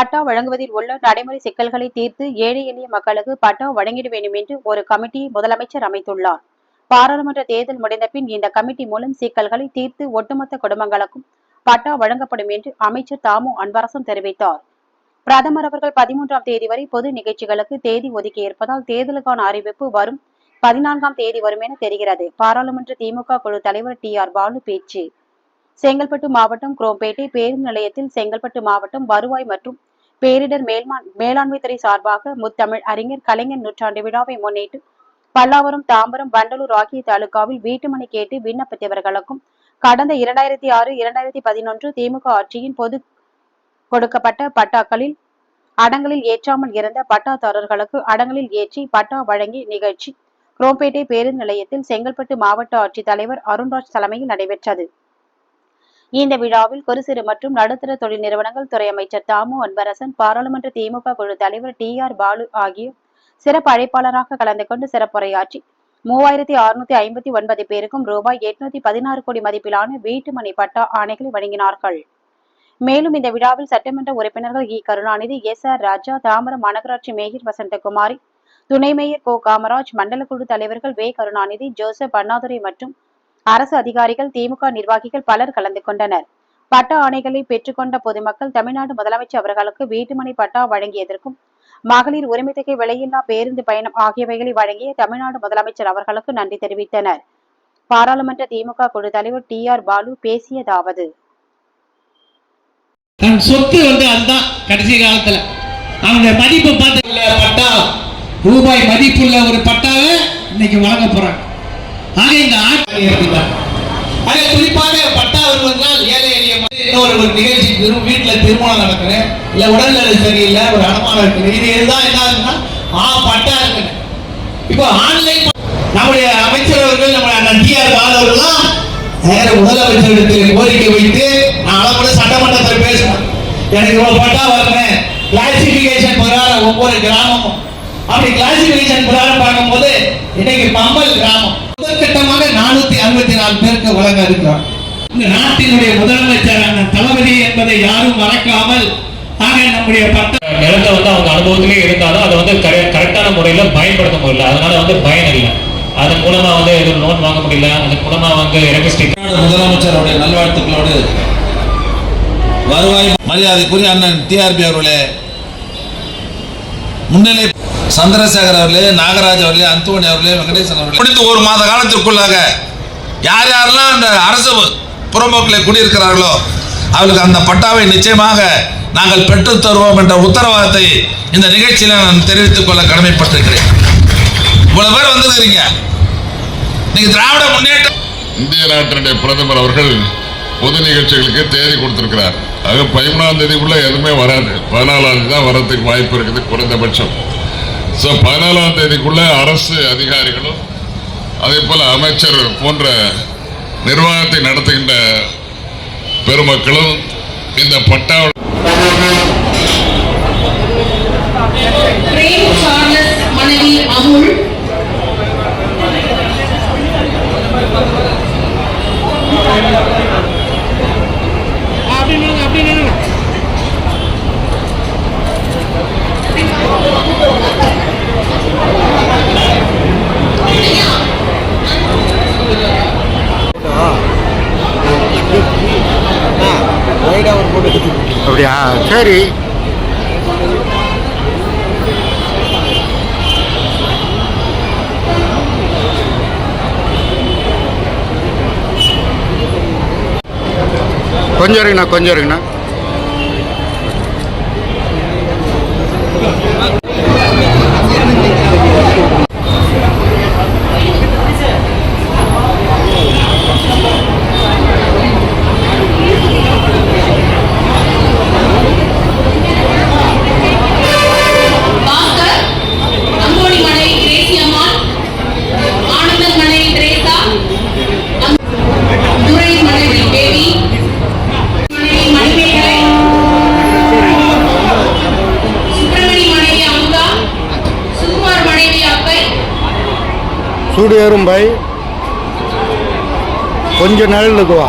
பட்டா வழங்குவதில் உள்ள நடைமுறை சிக்கல்களை தீர்த்து ஏழை எளிய மக்களுக்கு பட்டா வழங்கிட வேண்டும் என்று ஒரு கமிட்டியை முதலமைச்சர் அமைத்துள்ளார். பாராளுமன்ற தேர்தல் முடிந்த பின் இந்த கமிட்டி மூலம் சிக்கல்களை தீர்த்து ஒட்டுமொத்த குடும்பங்களுக்கும் பட்டா வழங்கப்படும் என்று அமைச்சர் தாமு அன்பரசன் தெரிவித்தார். பிரதமர் அவர்கள் பதிமூன்றாம் தேதி வரை பொது நிகழ்ச்சிகளுக்கு தேதி ஒதுக்கி இருப்பதால் தேர்தலுக்கான அறிவிப்பு வரும் பதினான்காம் தேதி வரும் என தெரிகிறது. பாராளுமன்ற திமுக குழு தலைவர் டி ஆர் பாலு பேச்சு. செங்கல்பட்டு மாவட்டம் குரோம்பேட்டை பேருந்து நிலையத்தில் செங்கல்பட்டு மாவட்டம் வருவாய் மற்றும் பேரிடர் மேல்மா- மேலாண்மை துறை சார்பாக முத்தமிழ் அறிஞர் கலைஞர் நூற்றாண்டு விழாவை முன்னிட்டு பல்லாவரம் தாம்பரம் வண்டலூர் ஆகிய தாலுகாவில் வீட்டுமனை கேட்டு விண்ணப்பித்தவர்களுக்கும் கடந்த இரண்டாயிரத்தி ஆறு இரண்டாயிரத்தி பதினொன்று திமுக ஆட்சியின் பொது கொடுக்கப்பட்ட பட்டாக்களில் அடங்கலில் ஏற்றாமல் இருந்த பட்டாதாரர்களுக்கு அடங்கலில் ஏற்றி பட்டா வழங்கி நிகழ்ச்சி. குரோம்பேட்டை பேருந்து நிலையத்தில் செங்கல்பட்டு மாவட்ட ஆட்சித்தலைவர் அருண்ராஜ் தலைமையில் நடைபெற்றது. இந்த விழாவில் குறுசிறு மற்றும் நடுத்தர தொழில் நிறுவனங்கள் துறை அமைச்சர் தாமு அன்பரசன் பாராளுமன்ற திமுக குழு தலைவர் டி ஆர் பாலு ஆகியோர் சிறப்பு அழைப்பாளராக கலந்து கொண்டு சிறப்புரையாற்றி மூவாயிரத்தி அறுநூத்தி ஐம்பத்தி ஒன்பது பேருக்கும் ரூபாய் எட்நூத்தி பதினாறு கோடி மதிப்பிலான வீட்டுமனை பட்டா ஆணைகளை வழங்கினார்கள். மேலும் இந்த விழாவில் சட்டமன்ற உறுப்பினர்கள் E. Karunanidhi S. R. Raja Tambaram மாநகராட்சி மேயர் வசந்தகுமாரி துணை மேயர் கோ. காமராஜ் மண்டல குழு தலைவர்கள் வே. கருணாநிதி ஜோசப் அண்ணாதுரை மற்றும் அரசு அதிகாரிகள் திமுக நிர்வாகிகள் பலர் கலந்து கொண்டனர். பட்டா ஆணைகளை பெற்றுக்கொண்ட பொதுமக்கள் தமிழ்நாடு முதலமைச்சர் அவர்களுக்கு வீட்டுமனை பட்டா வழங்கியதற்கும் மகளிர் உரிமை தொகை விலையில்லா பேருந்து பயணம் ஆகியவைகளை வழங்கிய தமிழ்நாடு முதலமைச்சர் அவர்களுக்கு நன்றி தெரிவித்தனர். பாராளுமன்ற திமுக குழு தலைவர் டி ஆர் பாலு பேசியதாவது. சொத்து வந்து அதுதான் கடைசி காலத்துல. அந்த மதிப்பு பார்த்து பட்டா. ரூபாய் மதிப்புள்ள ஒரு பட்டாவை இன்னைக்கு வழங்க போறாங்க. ஆக இந்த ஆட்சி இருக்குதான் ஆக குறிப்பாக பட்டா வருவதால் ஏழை எளிய மக்கள். இன்னொரு ஒரு நிகழ்ச்சி திரு வீட்டில் திருமணம் நடக்குது இல்ல உடல்நிலை சரியில்லை ஒரு அடமானம் இருக்குது. இது இதுதான் என்ன ஆகுதுன்னா ஆ பட்டா இருக்குது. இப்போ ஆன்லைன் நம்முடைய அமைச்சர் அவர்கள் நம்முடைய அண்ணன் டி ஆர் பாலு அவர்கள்லாம் நேர முதலமைச்சரிடத்தில் கோரிக்கை வைத்து நான் கூட சட்டமன்றத்தில் பேசினேன். எனக்கு இவ்வளவு பட்டா வரணும் கிளாசிபிகேஷன் பிரகாரம் ஒவ்வொரு கிராமமும். அப்படி கிளாசிபிகேஷன் பிரகாரம் பார்க்கும்போது இன்னைக்கு பம்பல் கிராமம். முதற்கட்டமாக நானூத்தி அறுபத்தி நாலு பேருக்கு வழங்க இருக்கிறோம். இந்த நாட்டினுடைய முதலமைச்சர் அண்ணன் தளபதி என்பதை யாரும் மறக்காமல் ஆக நம்முடைய பட்ட நிலத்தை வந்து அவங்க அனுபவத்திலே இருந்தாலும் அதை வந்து கரெ- கரெக்டான முறையில் பயன்படுத்த முடியல. அதனால வந்து பயன் இல்லை. அதன் மூலமா வந்து எதுவும் லோன் வாங்க முடியல. அதன் மூலமா வந்து எலக்ட்ரிசிட்டி முதலமைச்சருடைய நல்வாழ்த்துக்களோடு வருவாய் மரியாதைக்குரிய அண்ணன் டிஆர்பி அவர்களே முன்னிலை சந்திரசேகர் அவர்களே நாகராஜ் அவர்களே அந்தோணி அவர்களே வெங்கடேசன் அவர்களே. முடிந்து ஒரு மாத காலத்திற்குள்ளாக யார் யாரெல்லாம் அந்த அரசு புறம்போக்கில் குடியிருக்கிறார்களோ அவர்களுக்கு அந்த பட்டாவை நிச்சயமாக நாங்கள் பெற்றுத் தருவோம் என்ற உத்தரவாதத்தை இந்த நிகழ்ச்சியில் நான் தெரிவித்துக் கொள்ள கடமைப்பட்டிருக்கிறேன். இவ்வளவு பேர் வந்திருக்கிறீங்க. நீங்க திராவிட முன்னேற்ற இந்திய நாட்டினுடைய பிரதமர் அவர்கள் பொது நிகழ்ச்சிகளுக்கு தேதி கொடுத்திருக்கிறார். ஆக பதிமூணாம் தேதிக்குள்ள எதுவுமே வராது. பதினாலாம் தேதி தான் வரதுக்கு வாய்ப்பு இருக்குது குறைந்தபட்சம். ஸோ பதினாலாம் தேதிக்குள்ள அரசு அதிகாரிகளும் அதே போல அமைச்சர் போன்ற நிர்வாகத்தை நடத்துகின்ற பெருமக்களும் இந்த பட்டா அமுல் அப்படியா? சரி. கொஞ்சம் இருக்குண்ணா கொஞ்சம் இருக்குண்ணா சூடு ஏறும் பாய் கொஞ்சம் நிழலுக்கு வா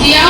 ஜியா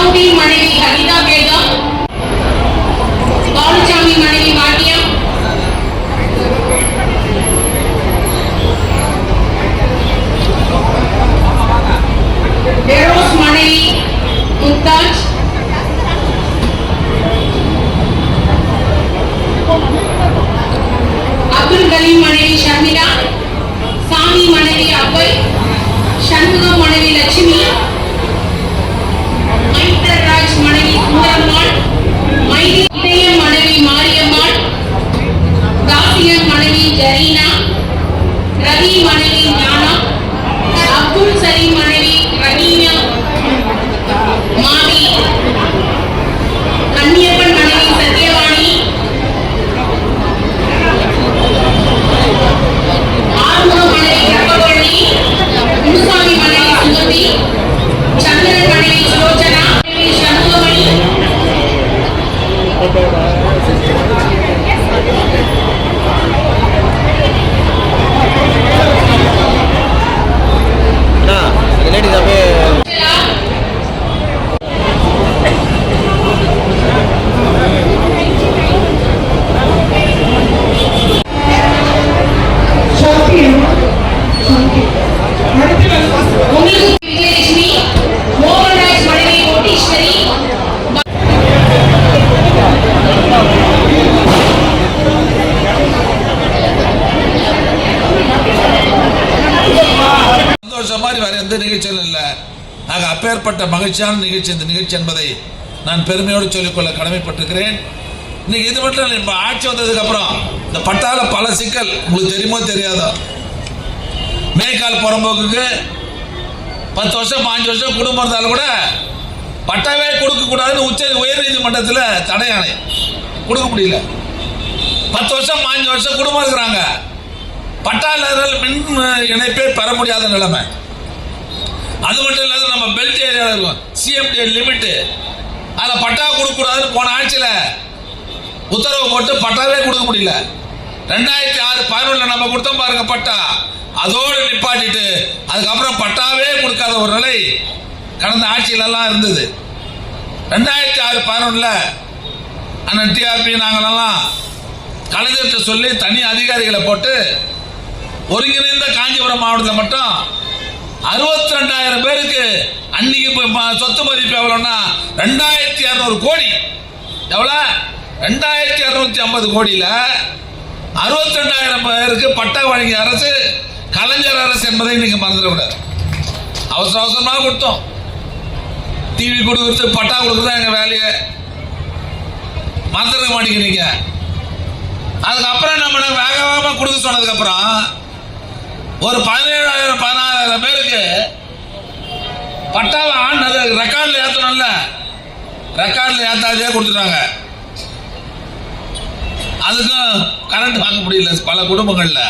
எந்த நிகழ்ச்சியும் இல்லை. ஆக அப்பேற்பட்ட மகிழ்ச்சியான நிகழ்ச்சி இந்த நிகழ்ச்சி என்பதை நான் பெருமையோடு சொல்லிக்கொள்ள கடமைப்பட்டிருக்கிறேன். இன்னைக்கு இது மட்டும் இல்லை இப்போ ஆட்சி வந்ததுக்கு அப்புறம் இந்த பட்டால பல சிக்கல் உங்களுக்கு தெரியுமோ தெரியாதோ? மேய்க்கால் புறம்போக்குக்கு பத்து வருஷம் பாஞ்சு வருஷம் குடும்பம் இருந்தாலும் கூட பட்டாவே கொடுக்க கூடாதுன்னு உச்ச உயர் நீதிமன்றத்தில் தடை ஆணை கொடுக்க முடியல. பத்து வருஷம் பாஞ்சு வருஷம் குடும்பம் இருக்கிறாங்க. பட்டா இல்லாததால் மின் இணைப்பே பெற முடியாத நிலைமை. அது மட்டும் இல்லாத நம்ம பெல்ட் ஏரியாவில் இருக்கும். சிஎம்டி லிமிட்டு அதில் பட்டா கொடுக்கக்கூடாதுன்னு போன ஆட்சியில் உத்தரவு போட்டு பட்டாவே கொடுக்க முடியல. ரெண்டாயிரத்தி ஆறு பதினொன்றில் நம்ம கொடுத்தோம் பாருங்க பட்டா. அதோடு நிப்பாட்டிட்டு அதுக்கப்புறம் பட்டாவே கொடுக்காத ஒரு நிலை கடந்த ஆட்சியிலெல்லாம் இருந்தது. ரெண்டாயிரத்தி ஆறு பதினொன்றில் அண்ணன் டிஆர்பி நாங்களெல்லாம் கலைஞர்கிட்ட சொல்லி தனி அதிகாரிகளை போட்டு ஒருங்கிணைந்த காஞ்சிபுரம் மாவட்டத்தில் மட்டும் அறுபத்தி ரெண்டாயிரம் பேருக்கு அன்னைக்கு சொத்து மதிப்பு எவ்வளோன்னா ரெண்டாயிரத்தி இரநூறு கோடி. எவ்வளோ? ரெண்டாயிரத்தி இரநூத்தி ஐம்பது கோடியில் அறுபத்தி ரெண்டாயிரம் பேருக்கு பட்டா வழங்கிய அரசு கலைஞர் அரசு என்பதை இன்னைக்கு மறந்துடக்கூடாது. அவசர அவசரமாக கொடுத்தோம். டிவி கொடுக்குறது பட்டா கொடுக்குறது தான் எங்கள் வேலையை. மறந்துட மாட்டேங்கிறீங்க அதுக்கப்புறம் நம்ம வேக வேகமாக கொடுக்க சொன்னதுக்கப்புறம் ஒரு பதினேழாயிரம் பதினாறாயிரம் பேருக்கு பட்டாவை ஆன் ரெக்கார்டில் ஏற்றணும்ல ரெக்கார்டில் ஏற்றாதே கொடுத்துட்டாங்க. அதுக்கும் கரண்ட் வாங்க முடியல பல குடும்பங்களில்.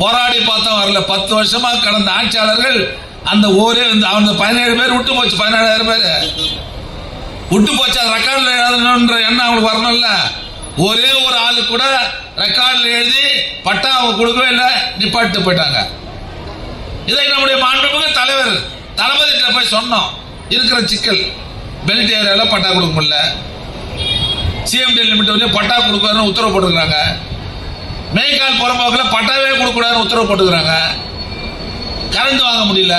போராடி பார்த்தோம் வரல. பத்து வருஷமாக கடந்த ஆட்சியாளர்கள் அந்த ஊரே இந்த அவங்க பதினேழு பேர் விட்டு போச்சு பதினேழாயிரம் பேர். விட்டு போச்சு அது ரெக்கார்டில் எழுதணுன்ற எண்ணம் அவங்களுக்கு வரணும்ல. ஒரே ஒரு ஆள் கூட ரெக்கார்டில் எழுதி பட்டா அவங்க கொடுக்கவே இல்லை நிப்பாட்டு போயிட்டாங்க. இதை நம்முடைய மாண்புமிகு தலைவர் தளபதிட்ட போய் சொன்னோம். இருக்கிற சிக்கல் பெல்ட் ஏரியாவில் பட்டா கொடுக்க முடியல. சிஎம்டி லிமிட் வந்து பட்டா கொடுக்கணும்னு உத்தரவு போட்டுக்கிறாங்க மேய்கால் புறம்போக்கில் பட்டாவே கொடுக்கக்கூடாதுன்னு உத்தரவு போட்டுக்கிறாங்க. கரண்ட் வாங்க முடியல.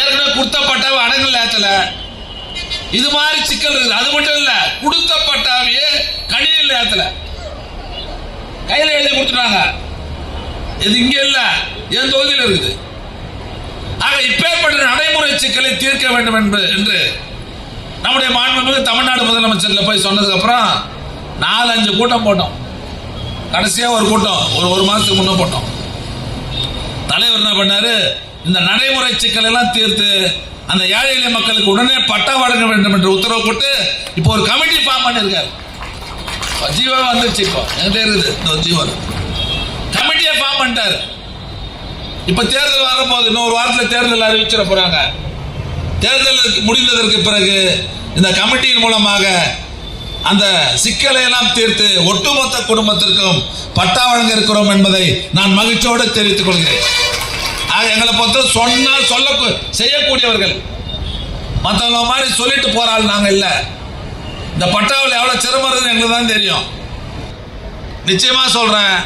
ஏற்கனவே கொடுத்த பட்டாவை அடங்கல் ஏற்றலை. இது மாதிரி சிக்கல் இருக்குது அது மட்டும் இல்ல. கொடுத்த பட்டாவையே கணினியில் ஏத்தல. கையில் எழுதி கொடுத்துட்டாங்க. இது இங்க இல்ல. என் தொகுதியில் இருக்குது. ஆக இப்பேற்பட்ட நடைமுறை சிக்கலை தீர்க்க வேண்டும் என்பது என்று நம்முடைய மாண்புமிகு தமிழ்நாடு முதலமைச்சர்ல போய் சொன்னதுக்கு அப்புறம் நாலு அஞ்சு கூட்டம் போட்டோம். கடைசியா ஒரு கூட்டம். ஒரு ஒரு மாதத்துக்கு முன்ன போட்டோம். தலைவர் என்ன பண்ணாரு? இந்த நடைமுறை சிக்கலெல்லாம் தீர்த்து அந்த ஏழை எளிய மக்களுக்கு உடனே பட்டா வழங்க வேண்டும் என்று உத்தரவு போட்டு இப்போ ஒரு கமிட்டி ஃபார்ம் பண்ணிருக்காரு ஜீவா வந்துருச்சு இப்போ. என்கிட்ட இருக்குது இந்த ஜீவன் கமிட்டியை ஃபார்ம் பண்ணிட்டாரு. இப்ப தேர்தல் வரும்போது இன்னொரு வாரத்தில் தேர்தல் அறிவிச்சிட போறாங்க. தேர்தல் முடிந்ததற்கு பிறகு இந்த கமிட்டியின் மூலமாக அந்த சிக்கலை எல்லாம் தீர்த்து ஒட்டுமொத்த குடும்பத்திற்கும் பட்டா வழங்க இருக்கிறோம் என்பதை நான் மகிழ்ச்சியோடு தெரிவித்துக் கொள்கிறேன். ஆக எங்களை பொறுத்த சொன்னால் சொல்ல செய்யக்கூடியவர்கள். மற்றவங்க மாதிரி சொல்லிட்டு போறாள் நாங்கள் இல்லை. இந்த பட்டாவில் எவ்வளோ சிரமம் இருக்குன்னு எங்களுக்கு தான் தெரியும். நிச்சயமாக சொல்கிறேன்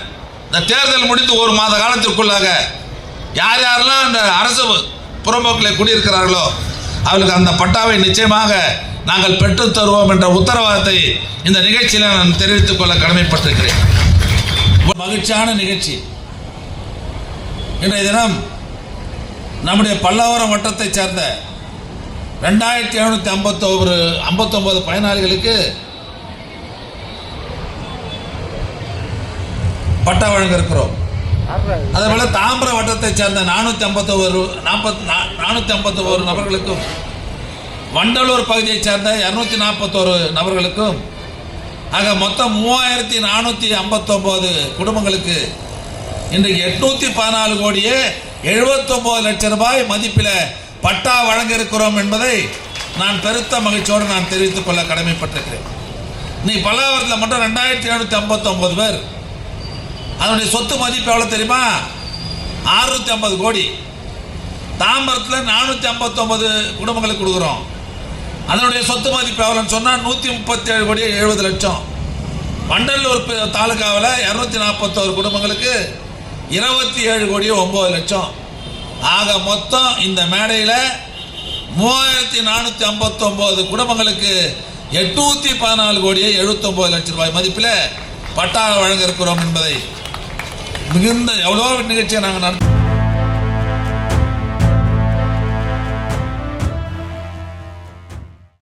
இந்த தேர்தல் முடிந்து ஒரு மாத காலத்திற்குள்ளாக யார் யாரெல்லாம் அந்த அரசு புறம்போக்கில் குடியிருக்கிறார்களோ அவர்களுக்கு அந்த பட்டாவை நிச்சயமாக நாங்கள் பெற்றுத் தருவோம் என்ற உத்தரவாதத்தை இந்த நிகழ்ச்சியில் நான் தெரிவித்துக் கொள்ள கடமைப்பட்டிருக்கிறேன். மகிழ்ச்சியான நிகழ்ச்சி. இன்றைய தினம் நம்முடைய பல்லாவரம் வட்டத்தைச் சேர்ந்த ரெண்டாயிரத்தி எழுநூத்தி ஐம்பத்தொரு ஐம்பத்தொம்பது பயனாளிகளுக்கு பட்டா வழங்க இருக்கிறோம் அதே போல வட்டத்தைச் சேர்ந்த நானூத்தி ஐம்பத்தொரு நாற்பத்தி நானூத்தி ஐம்பத்தொரு நபர்களுக்கும் வண்டலூர் பகுதியைச் சேர்ந்த இரநூத்தி நாற்பத்தோரு நபர்களுக்கும் ஆக மொத்தம் மூவாயிரத்தி நானூற்றி ஐம்பத்தொம்போது குடும்பங்களுக்கு இன்றைக்கு எட்நூத்தி பதினாலு கோடியே எழுபத்தொம்போது லட்சம் ரூபாய் மதிப்பில் பட்டா வழங்க இருக்கிறோம் என்பதை நான் பெருத்த மகிழ்ச்சியோடு நான் தெரிவித்துக் கொள்ள கடமைப்பட்டிருக்கிறேன். நீ பல்லாவரத்தில் மட்டும் ரெண்டாயிரத்தி எழுநூற்றி ஐம்பத்தொம்போது பேர். அதனுடைய சொத்து மதிப்பு எவ்வளோ தெரியுமா? ஆறுநூற்றி ஐம்பது கோடி. தாம்பரத்தில் நானூற்றி ஐம்பத்தொம்பது குடும்பங்களுக்கு கொடுக்குறோம். அதனுடைய சொத்து மதிப்பு எவ்வளோன்னு சொன்னால் நூற்றி முப்பத்தி ஏழு கோடி எழுபது லட்சம். வண்டலூர் தாலுகாவில் இரநூத்தி நாற்பத்தோரு குடும்பங்களுக்கு இருபத்தி ஏழு கோடி ஒம்பது லட்சம். ஆக மொத்தம் இந்த மேடையில் மூவாயிரத்தி நானூற்றி ஐம்பத்தொம்போது குடும்பங்களுக்கு எட்நூற்றி பதினாலு கோடியே எழுபத்தொம்போது லட்சம் ரூபாய் மதிப்பில் பட்டா வழங்க இருக்கிறோம் என்பதை மிகுந்த எவ்வளோ நிகழ்ச்சியை நாங்கள் நடத்த